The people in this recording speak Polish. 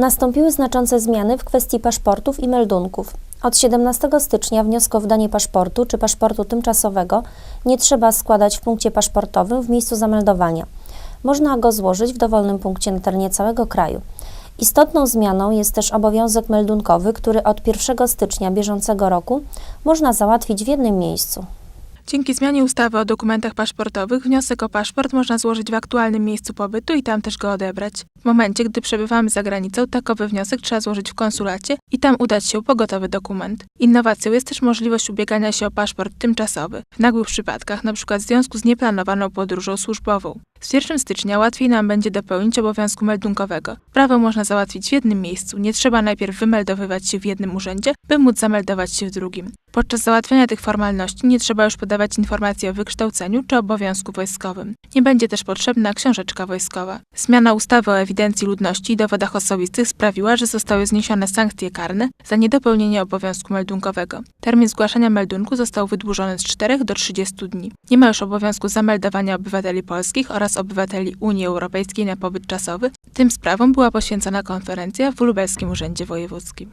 Nastąpiły znaczące zmiany w kwestii paszportów i meldunków. Od 17 stycznia wniosku o wydanie paszportu czy paszportu tymczasowego nie trzeba składać w punkcie paszportowym w miejscu zameldowania. Można go złożyć w dowolnym punkcie na terenie całego kraju. Istotną zmianą jest też obowiązek meldunkowy, który od 1 stycznia bieżącego roku można załatwić w jednym miejscu. Dzięki zmianie ustawy o dokumentach paszportowych wniosek o paszport można złożyć w aktualnym miejscu pobytu i tam też go odebrać. W momencie, gdy przebywamy za granicą, takowy wniosek trzeba złożyć w konsulacie i tam udać się po gotowy dokument. Innowacją jest też możliwość ubiegania się o paszport tymczasowy, w nagłych przypadkach, np. w związku z nieplanowaną podróżą służbową. Z 1 stycznia łatwiej nam będzie dopełnić obowiązku meldunkowego. Prawo można załatwić w jednym miejscu, nie trzeba najpierw wymeldowywać się w jednym urzędzie, by móc zameldować się w drugim. Podczas załatwiania tych formalności nie trzeba już podawać informacji o wykształceniu czy obowiązku wojskowym. Nie będzie też potrzebna książeczka wojskowa. Zmiana ustawy o ewidencji ludności i dowodach osobistych sprawiła, że zostały zniesione sankcje karne za niedopełnienie obowiązku meldunkowego. Termin zgłaszania meldunku został wydłużony z 4 do 30 dni. Nie ma już obowiązku zameldowania obywateli polskich oraz obywateli Unii Europejskiej na pobyt czasowy. Tym sprawom była poświęcona konferencja w Lubelskim Urzędzie Wojewódzkim.